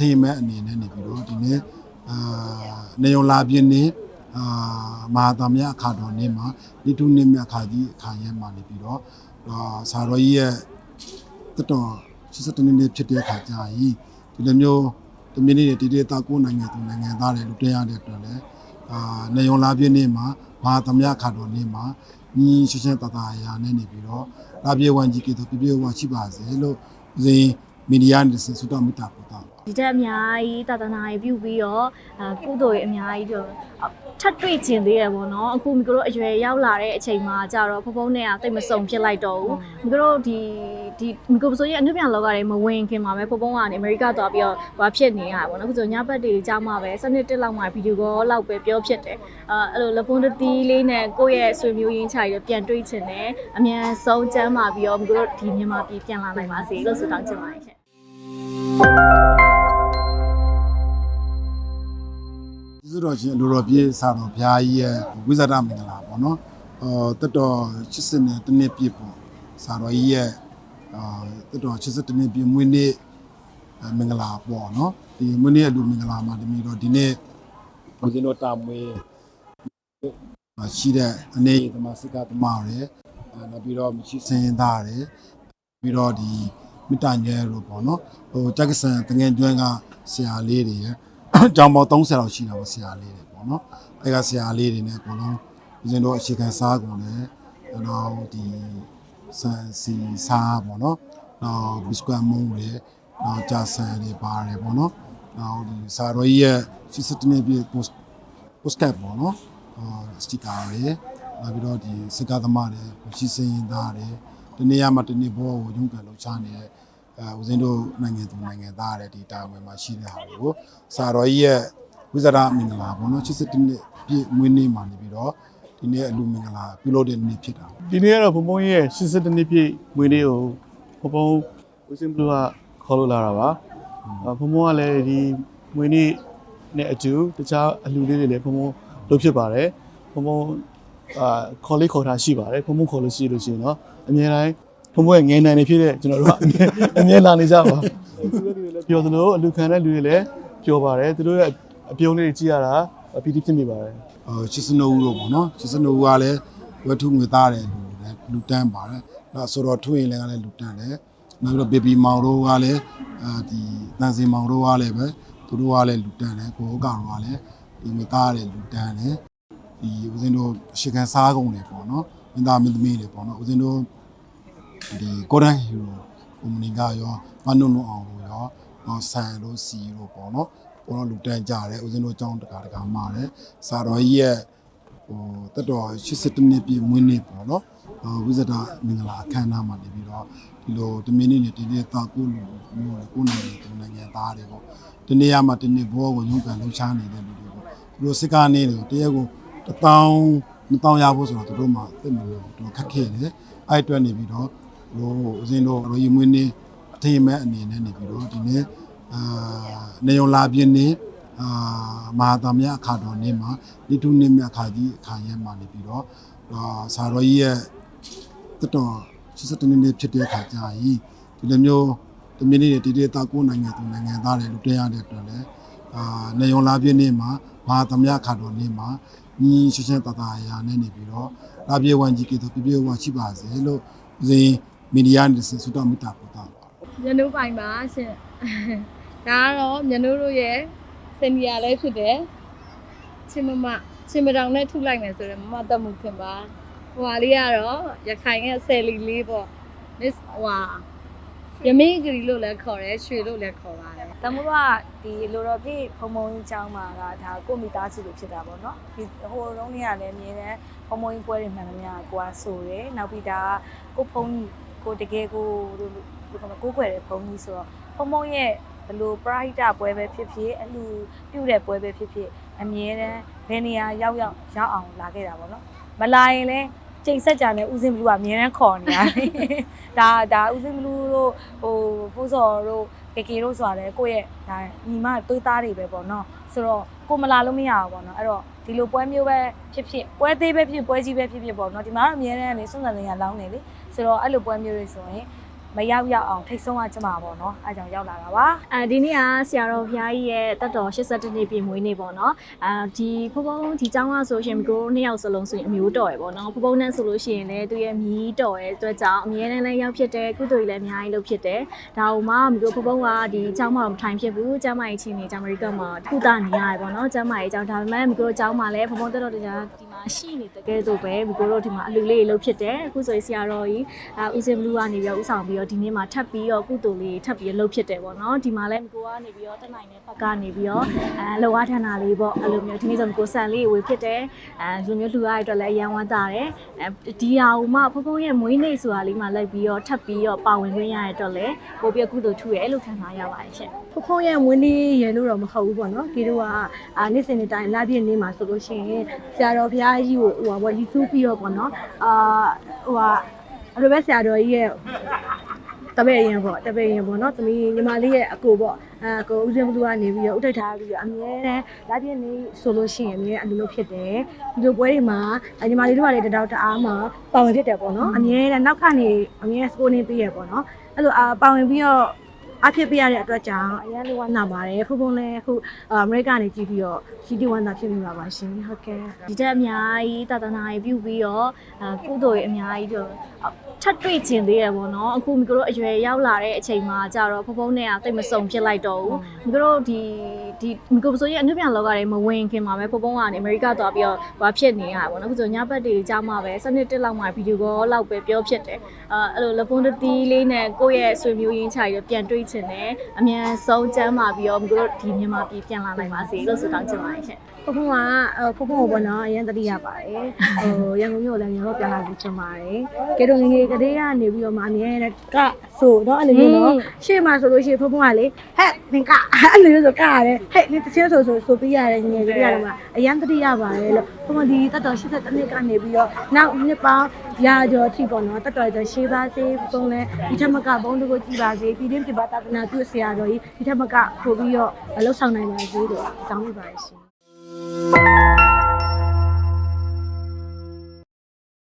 ထင်မဲ့အနေနဲ့နေပြီးတော့ဒီနေ့အာနေုံလာပြင်းနေအာမဟာသမယအခါတော်နေ့မှာနိထုနေ့မြတ်အခါကြီးအခါရဲမှာနေပြီးတော့အာဆာတော်ကြီးရဲ့တတော်စစ်စစ်တနေ့နေ့ဖြစ်တဲ့အခါကြာရင်ဒီလိုမျိုးတမင်းနေ့တည်တည်တာကိုယ်နိုင်ငံသူနိုင်ငံသားတွေလူတက်ရတဲ့အတွက်လည်းအာနေုံလာပြင်းနေမှာမဟာသမယအခါတော်နေ့မှာညီရှင်းရှင်းတသားအရာနဲ့နေပြီးတော့လာပြေဝန်ကြီးကတော့ပြပြဝရှိပါစေလို့ဦးဇင်း မီဒီယာနဲ့ဆက်ဆုတောင်းမေတ္တာပို့တာပါဒီတက်အများကြီးတာသနာရေးပြုပြီးတော့အာကုသိုလ်ရေးအများကြီးတော့ထပ်တွေ့ခြင်းသေးရပေါ့နော်အခုမိတို့အရွယ်ရောက်လာတဲ့အချိန်မှာကြတော့ဖဖုံးနဲ့ကတိတ်မစုံဖြစ်လိုက်တော့ဘူးမိတို့ဒီ ဒီမိကိုပစိုးရဲ့အနုပြန်လောကတွေမဝင်ခင်မှာပဲဖဖုံးကနေအမေရိကသွားပြီးတော့ဟွာဖြစ်နေရတာပေါ့နော်အခုဆိုညဘက်တွေကြားမှာပဲစနစ်တစ်လောက်မှဗီဒီယိုကောလောက်ပဲပြောဖြစ်တယ်အာအဲ့လိုလပွန်းတတီးလေးနဲ့ကိုယ့်ရဲ့ဆွေမျိုးရင်းချာတွေပြန်တွေ့ချင်တယ်အမြန်ဆုံးကျမ်းမာပြီးတော့မိတို့ဒီမြန်မာပြည်ပြန်လာနိုင်ပါစေလို့ဆုတောင်းချင်ပါတယ်ရှင်ကျေးဇူးတော်ရှင်လူတော်ပြေစာတော်ဘုရားကြီးရဲ့ဝိဇာဒမင်္ဂလာပေါ့နော်အော်တက်တော်80နဲ့တနှစ်ပြည့်ပေါ့စာတော်ကြီးရဲ့ အာတက်တော်80တနှစ်ပြည့်မွေးနေ့အဲမင်္ဂလာပေါ့နော်ဒီမွေးနေ့အလူမင်္ဂလာမှာတမီတော့ဒီနေ့ဦးဇင်းတော်တာမွေးရှိတဲ့အနေသမစကသမရယ်အဲနောက်ပြီးတော့မရှိစင်ရင်သားရယ်ပြီးတော့ဒီမိတ္တညဲတို့ပေါ့နော်ဟိုတက္ကဆန်တငယ်ကျွမ်းကဆရာလေးတွေရယ်ကျောင်းပေါင်း30လောက်ရှိတာပေါ့ဆရာလေးတွေပေါ့နော်အဲကဆရာလေးတွေနဲ့အကုန်လုံးဦးဇင်းတို့အခြေခံစားကုန်တယ်နောက်ဒီ ဆန်စီစားပေါ့နော်နောက်ဘစ်စကွတ်မုံတွေနောက်ကြာဆန်တွေပါတယ်ပေါ့နော်နောက်ဒီစာရောကြီးရဲ့စစ်စစ်နေပြ post postcard ပေါ့နော်အာစတီကာတွေနောက်ပြီးတော့ဒီစကားသမားတွေရှိစင်းရင်သားတွေဒီနေ့ရမှဒီနေ့ဘောကိုရုံးကန်လောက်ချနေတဲ့အဲဦးဇင်းတို့နိုင်ငံသူနိုင်ငံသားတွေဒီတာဝန်မှာရှိတဲ့ဟာတွေကိုစာရောကြီးရဲ့ဝိဇာရမင်္ဂလာပေါ့နော်စစ်စစ်နှစ်ပြည့်မွေးနေ့မှာနေပြီးတော့ ဒီနေ့အလူမင်္ဂလာပြုလုပ်တဲ့နေ့ဖြစ်တာပေါ့ဒီနေ့ကတော့ဘုံဘုံရဲ့82နှစ်ပြည့်မွေးနေ့ကိုဘုံဘုံဦးစင်ဘလူးကခေါ်လို့လာတာပါအဘုံဘုံကလည်းဒီမွေးနေ့နဲ့အတူတခြားအလှူလေးတွေလည်းဘုံဘုံလုပ်ဖြစ်ပါတယ်ဘုံဘုံအာခေါ်လေးခေါ်ထားရှိပါတယ်ဘုံဘုံခေါ်လို့ရှိလို့ရှိရင်တော့အများတိုင်းဘုံဘုံရဲ့ငယ်နိုင်နေဖြစ်တဲ့ကျွန်တော်တို့ကအမြဲအမြဲလာနေကြပါပြောသလိုအလှူခံတဲ့လူတွေလည်းပြောပါတယ်သူတို့ရဲ့အပြုံးလေးတွေကြည့်ရတာပီတိဖြစ်မိပါတယ် ဟိုချစ်စနိုဦးတို့ပေါ့နော်ချစ်စနိုဦးကလည်းဝတ္ထုငွေသားတယ်လူလည်းလူတန်းပါတယ်နောက်ဆိုတော့ထွေးရင်လည်းကလည်းလူတန်းတယ်နောက်ပြီးတော့ဘေဘီမောင်တို့ကလည်းအဲဒီတန်စင်မောင်တို့ကလည်းပဲသူတို့ကလည်းလူတန်းတယ်ကိုဟုတ်ကောင်ကလည်းဒီငွေသားတယ်လူတန်းတယ်ဒီဦးဇင်းတို့အရှိခံစားကုန်တယ်ပေါ့နော်မင်းသားမင်းသမီးတွေပေါ့နော်ဦးဇင်းတို့ဒီကိုရန်ဟီရိုကုမ္ပဏီကရောမနုံနုံအောင်လို့ရောနောက်ဆန်တို့စီတို့ပေါ့နော် ဘောတော့လူတန်းကြတယ်ဦးဇင်းတို့အကြောင်းတကာတကာမှာတယ်စာတော်ကြီးရဲ့ဟိုတက်တော်82နှစ်ပြည့်မွေးနေ့ပေါ့နော်အာဝိဇဒမင်္ဂလာအခမ်းအနားမှာနေပြီးတော့ဒီလိုတမင်းနေ့နဲ့ဒီနေ့တာကိုလူမျိုးတွေကိုနိုင်ငံသူနိုင်ငံသားတွေပေါ့ဒီနေ့ရမှာဒီနေ့ဘောကိုရုန်းကန်လှူရှားနေတဲ့လူတွေပေါ့ဒီလိုစစ်ကားနေတယ်တရက်ကိုတစ်တောင်းနှစ်တောင်းရဖို့ဆိုတော့သူတို့မှသိမလို့တော့ခက်ခဲတယ်အဲ့အတွက်နေပြီးတော့ဟိုဦးဇင်းတို့ရိုရီမွေးနေ့အထင်မဲ့အနေနဲ့နေပြီးတော့ဒီနေ့ အာနေုံလာပြင်းနေ့အာမဟာသမယအခါတော်နေ့မှာနိထုနေ့မြတ်အခါကြီးအခါရဲမှာနေပြီးတော့အာဆာတော်ကြီးရဲ့တတော်စစ်စစ်တနေ့နေ့ဖြစ်တဲ့အခါကြာရင်ဒီလိုမျိုးတမင်းနေ့တည်တည်တာကိုယ်နိုင်ငံသူနိုင်ငံသားတွေလူတက်ရတဲ့အတွက်လည်းအာနေုံလာပြည့်နေ့မှာမဟာသမယအခါတော်နေ့မှာညီရှင်းရှင်းတသားအရာနဲ့နေပြီးတော့လာပြေဝန်ကြီးကတော့ပြပြဝရှိပါစေလို့ဦးဇင်းမီဒီယာနဲ့ဆုတောင်းမေတ္တာပို့တာပါညနိုးပိုင်ပါရှင် ဒါကတော့ညနိုးတို့ရဲ့စင်မီယာလည်းဖြစ်တယ်ချင်းမမချင်းမတောင်နဲ့ထုလိုက်မယ်ဆိုတော့မမတက်မှုခင်ပါဟိုဟာလေးကတော့ရခိုင်ရဲ့ဆယ်လီလေးပေါ့ miss ဟိုဟာယမင်းဂရီလို့လည်းခေါ်တယ်ရွှေလို့လည်းခေါ်ပါတယ်တမိုးကဒီလိုတော့ဖြစ်ဖုံဖုံကြီးကျောင်းမှာကဒါကိုမိသားစုလိုဖြစ်တာပေါ့နော်ဒီဟိုတုန်းကလည်းအမြင်နဲ့ဖုံဖုံကြီးပွဲတွေမှန်သမျှကိုကဆိုတယ်နောက်ပြီးဒါကိုဖုံကြီးကိုတကယ်ကိုလိုကိုကိုွယ်တဲ့ဖုံကြီးဆိုတော့ဖုံဖုံရဲ့ ဘလို့ပရိုက်တာပွဲပဲဖြစ်ဖြစ်အလူပြုတ်တဲ့ပွဲပဲဖြစ်ဖြစ်အမြဲတမ်းဘယ်နေရာရောက်ရောက်ရောက်အောင်လာခဲ့တာပေါ့နော်မလာရင်လည်းချိန်ဆက်ကြတယ်ဦးစင်ဘလူးကအမြဲတမ်းခေါ်နေရတယ်ဒါဒါဦးစင်ဘလူးတို့ဟိုဖိုးစော်တို့ကေကေတို့ဆိုတာလေကိုယ့်ရဲ့ဒါညီမတွေးသားတွေပဲပေါ့နော်ဆိုတော့ကိုမလာလို့မရဘူးပေါ့နော်အဲ့တော့ဒီလိုပွဲမျိုးပဲဖြစ်ဖြစ်ပွဲသေးပဲဖြစ်ပွဲကြီးပဲဖြစ်ဖြစ်ပေါ့နော်ဒီမှာတော့အများနဲ့နေစွန့်စွန့်နေရလောင်းနေလေဆိုတော့အဲ့လိုပွဲမျိုးတွေဆိုရင် မရောက်ရောက်အောင်ထိတ်ဆုံးကကျမပေါ့နော်အဲကြောင့်ရောက်လာတာပါ အဲဒီနေ့ကဆရာတော်ဘုရားကြီးရဲ့တတ်တော်82နှစ်ပြည့်မွေးနေ့ပေါ့နော်အဲဒီဖုံဖုံဒီเจ้าကဆိုရှင်ကိုနှစ်ယောက်စလုံးဆိုရင်အမျိုးတော်ရယ်ပေါ့နော်ဖုံဖုံနဲ့ဆိုလို့ရှိရင်လည်းသူရဲ့မြီးတော်ရဲ့အတွက်ကြောင့်အမြဲတမ်းလည်းရောက်ဖြစ်တယ်ကုသိုလ်ကြီးလည်းအများကြီးလုပ်ဖြစ်တယ်ဒါဟိုမှမကိုဖုံဖုံကဒီเจ้าမတော့မထိုင်ဖြစ်ဘူးเจ้าမကြီးချင်းနေเจ้าအမေရိကမှာကုသနေရတယ်ပေါ့နော်เจ้าမကြီးအကြောင်းဒါပေမဲ့မကိုเจ้าမလည်းဖုံဖုံတက်တော်တရားဒီမှာ ရှိနေတကယ်ဆိုပဲမကိုတို့ဒီမှာအလူလေးလုပ်ဖြစ်တယ်အခုဆိုရင်ဆရာတော်ကြီးအဲဦးစင်ဘလူးကနေပြီးတော့ဥဆောင်ပြီးတော့ဒီနေ့မှာထပ်ပြီးတော့ကုသိုလ်လေးထပ်ပြီးတော့လုပ်ဖြစ်တယ်ပေါ့နော်ဒီမှာလည်းမကိုကနေပြီးတော့တက်နိုင်တဲ့ဘက်ကနေပြီးတော့အဲလောအားဌာနလေးပေါ့အဲ့လိုမျိုးဒီနေ့ဆိုမကိုဆန်လေးဝေဖြစ်တယ်အဲဒီလိုမျိုးလူရတဲ့အတွက်လည်းအရန်ဝမ်းသာတယ်အဲဒီဟာဟိုမှဖုံဖုံရဲ့မွေးနေ့ဆိုတာလေးမှာလိုက်ပြီးတော့ထပ်ပြီးတော့ပါဝင်ခွင့်ရတဲ့အတွက်လည်းပိုပြီးကုသိုလ်ထူရဲလို့ခံစားရပါတယ်ရှင်ဖဖုံးရဲ့မွေးနေ့ရယ်လို့တော့မဟုတ်ဘူးပေါ့နော်ဒီတို့ကအာနေ့စဉ်နေ့တိုင်းလာပြည့်နေ့မှာဆိုလို့ရှိရင်ဆရာတော်ဘုရားကြီးကိုဟိုပါပေါ့ရီစုပြီးတော့ပေါ့နော်အာဟိုဟာအဲ့လိုပဲဆရာတော်ကြီးရဲ့တပည့်ရင်ပေါ့တပည့်ရင်ပေါ့နော်သမီးညီမလေးရဲ့အကိုပေါ့အာကိုဦးစင်းဘလူကနေပြီးတော့ဥထိတ်ထားပြီးတော့အမြဲတမ်းလာပြည့်နေ့ဆိုလို့ရှိရင်အမြဲအလိုလိုဖြစ်တယ်ဒီလိုပွဲတွေမှာညီမလေးတို့ကလည်းတတောက်တအားမှာပါဝင်ဖြစ်တယ်ပေါ့နော်အမြဲတမ်းနောက်ခနေအမြဲစကိုနေပြီးရပေါ့နော်အဲ့လိုအာပါဝင်ပြီးတော့ အဖြစ်ပြရတဲ့အတွက်ကြောင့်အရင်လေးဝမ်းသာပါတယ်ဖုန်းဖုန်းလည်းအခုအမေရိကနေကြည့်ပြီးတော့ရှိတီဝမ်းသာဖြစ်နေပါပါရှင်ဟုတ်ကဲ့ဒီတက်အများကြီးတာသနာရေးပြုပြီးတော့အဲကုသိုလ်ရေးအများကြီးတော့ ထပ်တွေ့ကျင်သေးရပေါ့နော်အခုမိတို့အရွယ်ရောက်လာတဲ့အချိန်မှာကြတော့ဖုံဖုံနဲ့ကတိတ်မစုံဖြစ်လိုက်တော့ဘူးမိတို့ဒီဒီမိကိုဆိုရင်အနုပြန်လောကတွေမဝင်ခင်မှာပဲဖုံဖုံကနေအမေရိကသွားပြီးတော့ဘာဖြစ်နေရတာပေါ့နော်အခုဆိုညဘက်တွေကြားမှာပဲစနစ်တစ်လောက်မှဗီဒီယိုကောလောက်ပဲပြောဖြစ်တယ်အဲအဲ့လိုလပွန်တတီးလေးနဲ့ကိုယ့်ရဲ့ဆွေမျိုးရင်းချာတွေပြန်တွေ့ချင်တယ်အမြန်ဆုံးကျမ်းမာပြီးတော့မိတို့ဒီမြန်မာပြည်ပြန်လာနိုင်ပါစေလို့ဆုတောင်းချင်ပါတယ်ရှင်ဖုန်းဖုန်းကဖုန်းဖုန်းကိုပေါ့နော်အရင်တတိရပါတယ်ဟိုရန်ကုန်မြို့လည်းညတော့ပြန်လာပြီးချင်ပါတယ်ကဲတော့ငငယ်ကလေးကနေပြီးတော့မှအမြဲတမ်းကဆိုတော့အဲ့လိုမျိုးနော်ရှေ့မှာဆိုလို့ရှိရင်ဖုန်းဖုန်းကလေဟဲ့နင်ကအဲ့လိုမျိုးဆိုကရတယ်ဟဲ့နင်တချင်းဆိုဆိုဆိုပြီးရတယ်ငငယ်ကလေးကတော့မှအရင်တတိရပါတယ်လို့ဖုန်းဖုန်းဒီတတ်တော်80တနစ်ကနေပြီးတော့နောက်နှစ်ပေါင်းရာကျော်ထိပေါ့နော်တတ်တော်ကျော်ရှေးပါစေဖုန်းလဲဒီထက်မကဘုံတကိုကြည်ပါစေပြည်တွင်းပြပတာသနာပြုဆရာတော်ကြီးဒီထက်မကပို့ပြီးတော့လှုပ်ဆောင်နိုင်ပါစေလို့တောင်းပန်ပါတယ်ရှင်